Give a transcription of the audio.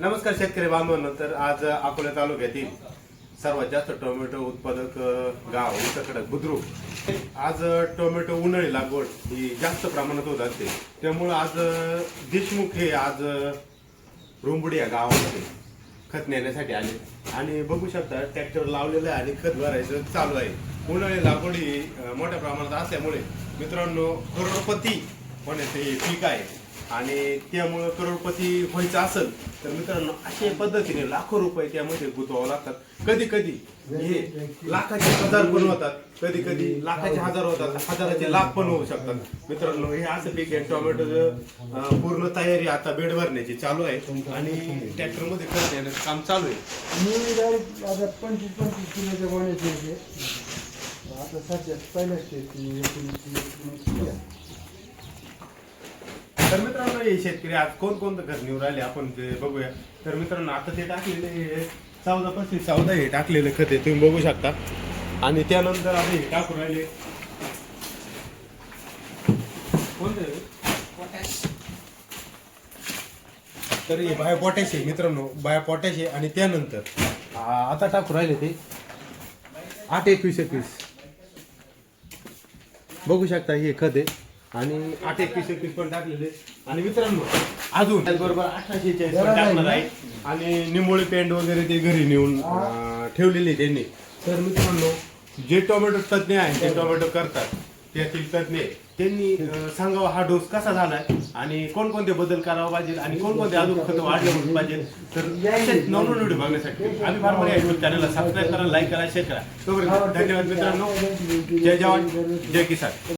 नमस्कार शेतकरी बांधवांनो तर आज अकोला तालुक्यातील सर्वात जास्त टोमॅटो उत्पादक गाव उत्तरकडक बुद्रुक. आज टोमॅटो उन्हाळी लागवड ही जास्त प्रमाणात होत असते. त्यामुळं आज देशमुख हे आज अ, रुंबडी या गावामध्ये खत नेण्यासाठी आले. आणि बघू शकता ट्रॅक्टर लावलेलं आहे आणि खत भरायचं चालू आहे. उन्हाळी लागवड ही मोठ्या प्रमाणात असल्यामुळे मित्रांनो करोडपती होण्याचे हे पीक आहे. आणि त्यामुळं करोडपती व्हायचं असेल तर मित्रांनो अशा पद्धतीने लाखो रुपये त्यामध्ये गुंतवावं लागतात. कधी कधी हे लाखाचे हजार पण होतात कधी कधी लाखाचे हजार होतात हजाराचे लाख पण होऊ शकतात. मित्रांनो हे असं पीक आहे टोमॅटोचं पूर्ण तयारी आता बेड भरण्याची चालू आहे आणि ट्रॅक्टरमध्ये देण्याचं काम चालू आहे. मी डायरेक्ट आता पंचवीस पंचवीस किलोच्या गोण्याचे आता सध्या पहिल्या तर मित्रांनो हे शेतकरी आज कोण कोणतं घर निवड राहिले आपण ते बघूया. तर मित्रांनो आता ते टाकलेले हे चौदा पस्तीस चौदा हे टाकलेले खत आहे तुम्ही बघू शकता. आणि त्यानंतर आता हे टाकून राहिले. कोणते तर हे बाय पोटॅश आहे मित्रांनो बाय पोटॅश आहे. आणि त्यानंतर आ, आता टाकून राहिले ते. आठ एकवीस एकवीस. बघू शकता हे खत आहे. आणि आठ एकवीस एकवीस पण टाकलेले. आणि मित्रांनो अजून त्याचबरोबर अठराशे चाळीस पण टाकणार आहे. आणि निंबोळी पेंट वगैरे ते घरी नेऊन ठेवलेले त्यांनी. तर मित्रांनो जे टोमॅटो तज्ज्ञ आहे ते टोमॅटो करतात त्यातील तज्ज्ञ. त्यांनी सांगावं हा डोस कसा झालाय आणि कोणकोणते बदल करावा पाहिजे आणि कोणकोणते अजून खत वाढले म्हणून पाहिजे. तर असेच नवनवीन व्हिडिओ बघण्यासाठी आम्ही फार या युट्यूब चॅनलला सबस्क्राईब करा लाईक करा शेअर करा. तोपर्यंत धन्यवाद मित्रांनो. जय जवान जय किसान.